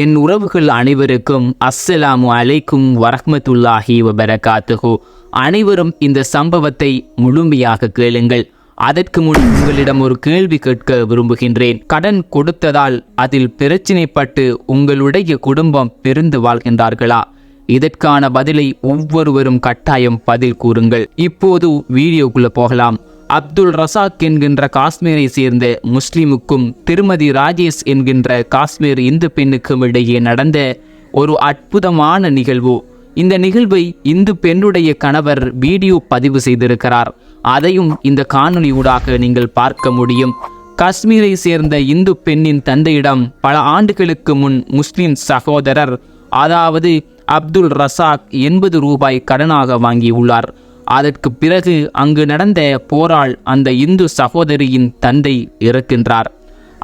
என் உறவுகள் அனைவருக்கும் அஸ்ஸலாமு அலைக்கும் வரஹ்மத்துல்லாஹி வபரகாத்துஹு. அனைவரும் இந்த சம்பவத்தை முழுமையாக கேளுங்கள். அதற்கு முன் உங்களிடம் ஒரு கேள்வி கேட்க விரும்புகின்றேன். கடன் கொடுத்ததால் அதில் பிரச்சினைப்பட்டு உங்களுடைய குடும்பம் பிரிந்து வாழ்கின்றார்களா? இதற்கான பதிலை ஒவ்வொருவரும் கட்டாயம் பதில் கூறுங்கள். இப்போது வீடியோக்குள்ள போகலாம். அப்துல் ரசாக் என்கின்ற காஷ்மீரை சேர்ந்த முஸ்லிமுக்கும் திருமதி ராஜேஷ் என்கின்ற காஷ்மீர் இந்து பெண்ணுக்கும் இடையே நடந்த ஒரு அற்புதமான நிகழ்வு. இந்த நிகழ்வை இந்து பெண்ணுடைய கணவர் வீடியோ பதிவு செய்திருக்கிறார். அதையும் இந்த காணொளி ஊடாக நீங்கள் பார்க்க முடியும். காஷ்மீரை சேர்ந்த இந்து பெண்ணின் தந்தையிடம் பல ஆண்டுகளுக்கு முன் முஸ்லிம் சகோதரர் அதாவது அப்துல் ரசாக் எண்பது ரூபாய் கடனாக வாங்கியுள்ளார். அதற்கு பிறகு அங்கு நடந்த போரால் அந்த இந்து சகோதரியின் தந்தை இறக்கின்றார்.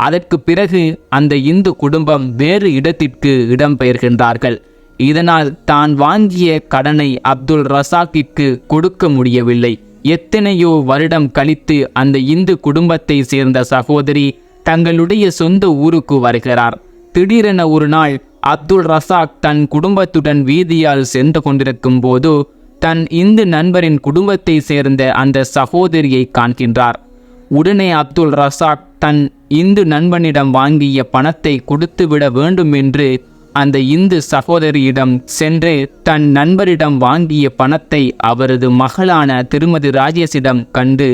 அதற்கு பிறகு அந்த இந்து குடும்பம் வேறு இடத்திற்கு இடம்பெயர்கின்றார்கள். இதனால் தான் வாங்கிய கடனை அப்துல் ரசாக்கிற்கு கொடுக்க முடியவில்லை. எத்தனையோ வருடம் கழித்து அந்த இந்து குடும்பத்தை சேர்ந்த சகோதரி தங்களுடைய சொந்த ஊருக்கு வருகிறார். திடீரென ஒரு நாள் அப்துல் ரசாக் தன் குடும்பத்துடன் வீதியால் சென்று கொண்டிருக்கும் போது தன் இந்து நண்பரின் குடும்பத்தை சேர்ந்த அந்த சகோதரியை காண்கின்றார். உடனே அப்துல் ரசாக் தன் இந்து நண்பனிடம் வாங்கிய பணத்தை கொடுத்துவிட வேண்டும் என்று அந்த இந்து சகோதரியிடம் சென்று தன் நண்பரிடம் வாங்கிய பணத்தை அவரது மகளான திருமதி ராஜேஷிடம் கண்டு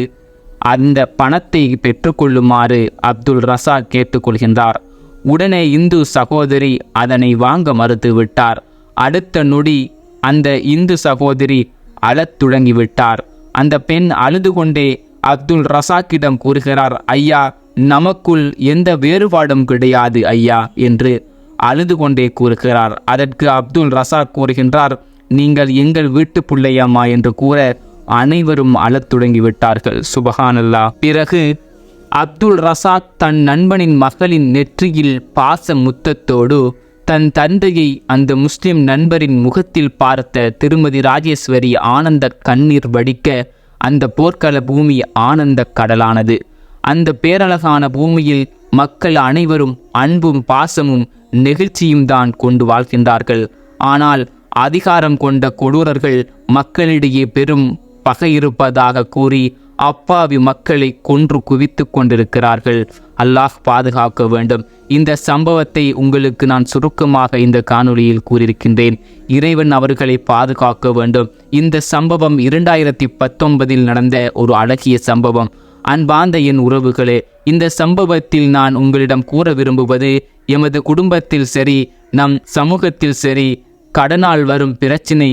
அந்த பணத்தை பெற்றுக்கொள்ளுமாறு அப்துல் ரசாக் கேட்டுக்கொள்கின்றார். உடனே இந்து சகோதரி அதனை வாங்க மறுத்துவிட்டார். அடுத்த நொடி அந்த இந்து சகோதரி அழத் தொடங்கிவிட்டார். அந்த பெண் அழுது கொண்டே அப்துல் ரசாக்கிடம் கூறுகிறார் ஐயா நமக்குள் எந்த வேறுபாடும் கிடையாது ஐயா என்று அழுது கொண்டே கூறுகிறார். அதற்கு அப்துல் ரசாக் கூறுகின்றார் நீங்கள் எங்கள் வீட்டு பிள்ளையம்மா என்று கூற அனைவரும் அழத் தொடங்கிவிட்டார்கள். சுபஹானல்லா. பிறகு அப்துல் ரசாக் தன் நண்பனின் மகளின் நெற்றியில் பாச முத்தத்தோடு தன் தந்தையை அந்த முஸ்லிம் நண்பரின் முகத்தில் பார்த்த திருமதி ராஜேஸ்வரி ஆனந்த கண்ணீர் வடிக்க அந்த போர்க்கள பூமி ஆனந்த கடலானது. அந்த பேரழகான பூமியில் மக்கள் அனைவரும் அன்பும் பாசமும் நெகிழ்ச்சியும் தான் கொண்டு வாழ்கின்றார்கள். ஆனால் அதிகாரம் கொண்ட கொடூரர்கள் மக்களிடையே பெரும் பகை இருப்பதாக கூறி அப்பாவி மக்களை கொன்று குவித்து கொண்டிருக்கிறார்கள். அல்லாஹ் பாதுகாக்க வேண்டும். இந்த சம்பவத்தை உங்களுக்கு நான் சுருக்கமாக இந்த காணொளியில் கூறியிருக்கின்றேன். இறைவன் அவர்களை பாதுகாக்க வேண்டும். இந்த சம்பவம் இரண்டாயிரத்தி பத்தொன்பதில் நடந்த ஒரு அழகிய சம்பவம். அன்பாந்த என் உறவுகளே இந்த சம்பவத்தில் நான் உங்களிடம் கூற விரும்புவது எமது குடும்பத்தில் சரி நம் சமூகத்தில் சரி கடனால் வரும் பிரச்சினை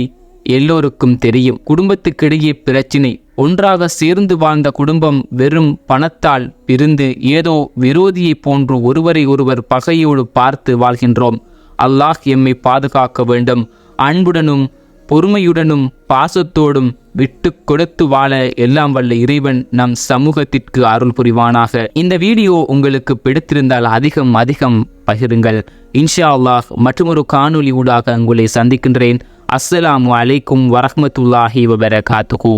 எல்லோருக்கும் தெரியும். குடும்பத்துக்கிடையே பிரச்சினை ஒன்றாக சேர்ந்து வாழ்ந்த குடும்பம் வெறும் பணத்தால் பிரிந்து ஏதோ விரோதியைப் போன்று ஒருவரை ஒருவர் பகையோடு பார்த்து வாழ்கின்றோம். அல்லாஹ் எம்மை பாதுகாக்க வேண்டும். அன்புடனும் பொறுமையுடனும் பாசத்தோடும் விட்டு கொடுத்து வாழ எல்லாம் வல்ல இறைவன் நம் சமூகத்திற்கு அருள் புரிவானாக. இந்த வீடியோ உங்களுக்கு பிடித்திருந்தால் அதிகம் அதிகம் பகிருங்கள். இன்ஷா அல்லாஹ் மற்றொரு காணொலி ஊடாக உங்களை சந்திக்கின்றேன். அஸ்ஸலாமு அலைக்கும் வரஹ்மத்துல்லாஹி வபரகாத்துஹூ.